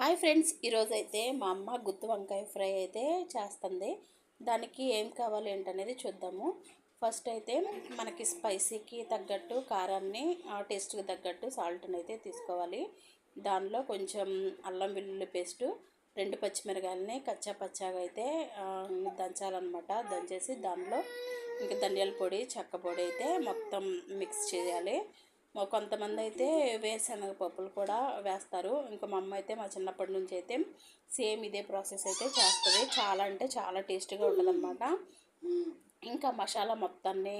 Hi friends ఈరోజు అయితే మా అమ్మ గుత్తు వంకాయ ఫ్రై అయితే చేస్తుంది. దానికి ఏం కావాలి ఏంటనేది చూద్దాము. ఫస్ట్ అయితే మనకి స్పైసీకి తగ్గట్టు కారాన్ని ఆ టేస్ట్కి తగ్గట్టు సాల్ట్ని అయితే తీసుకోవాలి. దానిలో కొంచెం అల్లం వెల్లుల్లి పేస్టు రెండు పచ్చిమిరకాయలని కచ్చా పచ్చాగా అయితే దంచాలన్నమాట. దంచేసి దానిలో ఇంకా ధనియాల పొడి చెక్క పొడి అయితే మొత్తం మిక్స్ చేయాలి. కొంతమంది అయితే వేరుశనగ పప్పులు కూడా వేస్తారు. ఇంకా మా అమ్మ అయితే మా చిన్నప్పటి నుంచి అయితే సేమ్ ఇదే ప్రాసెస్ అయితే చేస్తుంది. చాలా అంటే చాలా టేస్టీగా ఉంటుందన్నమాట. ఇంకా మసాలా మొత్తాన్ని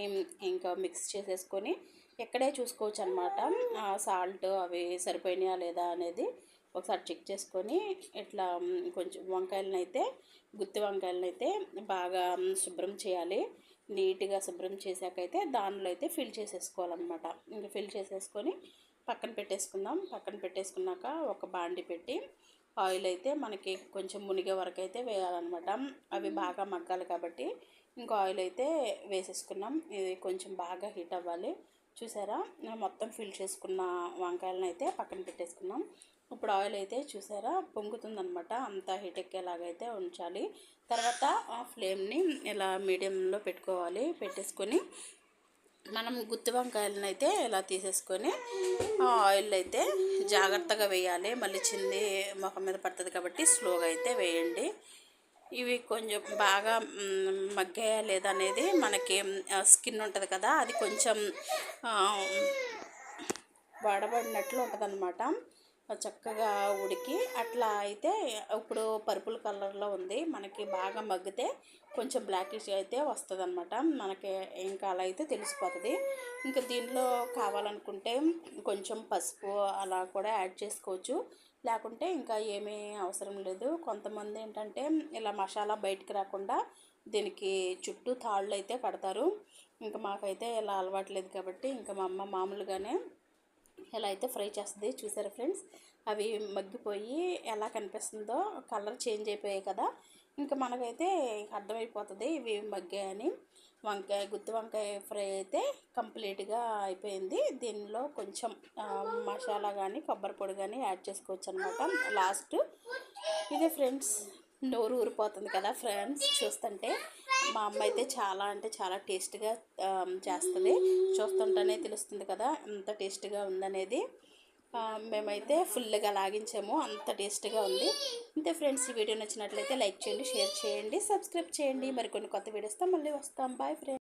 ఇంకా మిక్స్ చేసేసుకొని ఎక్కడే చూసుకోవచ్చు అనమాట సాల్ట్ అవి సరిపోయినాయా లేదా అనేది ఒకసారి చెక్ చేసుకొని ఇట్లా కొంచెం వంకాయలను అయితే గుత్తి వంకాయలను అయితే బాగా శుభ్రం చేయాలి. నీట్గా శుభ్రం చేశాకైతే దానిలో అయితే ఫిల్ చేసేసుకోవాలన్నమాట. ఇంకా ఫిల్ చేసేసుకొని పక్కన పెట్టేసుకుందాం. పక్కన పెట్టేసుకున్నాక ఒక బాండి పెట్టి ఆయిల్ అయితే మనకి కొంచెం మునిగే వరకు అయితే వేయాలన్నమాట. అవి బాగా మగ్గాలి కాబట్టి ఇంకా ఆయిల్ అయితే వేసేసుకున్నాం. ఇది కొంచెం బాగా హీట్ అవ్వాలి. చూసారా? మొత్తం ఫిల్ చేసుకున్న వంకాయలను అయితే పక్కన పెట్టేసుకున్నాం. ఇప్పుడు ఆయిల్ అయితే చూసారా పొంగుతుందనమాట అంతా హీట్ ఎక్కేలాగైతే ఉంచాలి. తర్వాత ఆ ఫ్లేమ్ని ఇలా మీడియంలో పెట్టుకోవాలి పెట్టేసుకొని మనం గుత్తి వంకాయలను అయితే ఇలా తీసేసుకొని ఆ ఆయిల్ అయితే జాగ్రత్తగా వేయాలి. మళ్ళీ చింది మొఖం మీద పడుతుంది కాబట్టి స్లోగా అయితే వేయండి. ఇవి కొంచెం బాగా మగ్గాయా లేదా అనేది మనకి స్కిన్ ఉంటుంది కదా అది కొంచెం వాడబడినట్లు ఉంటుంది చక్కగా ఉడికి అట్లా అయితే ఇప్పుడు పర్పుల్ కలర్లో ఉంది. మనకి బాగా మగ్గితే కొంచెం బ్లాకిష్ అయితే వస్తుంది అనమాట మనకి ఇంకా అలా అయితే తెలిసిపోతుంది. ఇంకా దీనిలో కావాలనుకుంటే కొంచెం పసుపు అలా కూడా యాడ్ చేసుకోవచ్చు. లేకుంటే ఇంకా ఏమీ అవసరం లేదు. కొంతమంది ఏంటంటే ఇలా మసాలా బయటికి రాకుండా దీనికి చుట్టూ తాళ్ళు అయితే కడతారు. ఇంకా మాకైతే ఇలా అలవాట్లేదు కాబట్టి ఇంకా మా అమ్మ మామూలుగానే ఎలా అయితే ఫ్రై చేస్తుంది చూసారా ఫ్రెండ్స్? అవి మగ్గిపోయి ఎలా కనిపిస్తుందో కలర్ చేంజ్ అయిపోయాయి కదా. ఇంకా మనకైతే అర్థమైపోతుంది ఇవి మగ్గాయని వంకాయ గుత్తి వంకాయ ఫ్రై అయితే కంప్లీట్గా అయిపోయింది. దీనిలో కొంచెం మసాలా కానీ కొబ్బరి పొడి కానీ యాడ్ చేసుకోవచ్చు అనమాట లాస్ట్ ఇదే ఫ్రెండ్స్ నోరు ఊరిపోతుంది కదా ఫ్రెండ్స్ చూస్తుంటే. మా అమ్మ అయితే చాలా అంటే చాలా టేస్ట్గా చేస్తుంది. చూస్తుంటేనే తెలుస్తుంది కదా ఎంత టేస్ట్గా ఉందనేది. మేమైతే ఫుల్గా లాగించాము అంత టేస్ట్గా ఉంది. అంతే ఫ్రెండ్స్ ఈ వీడియో నచ్చినట్లయితే లైక్ చేయండి షేర్ చేయండి సబ్స్క్రైబ్ చేయండి. మరికొన్ని కొత్త వీడియోస్తో మళ్ళీ వస్తాం. Bye friends.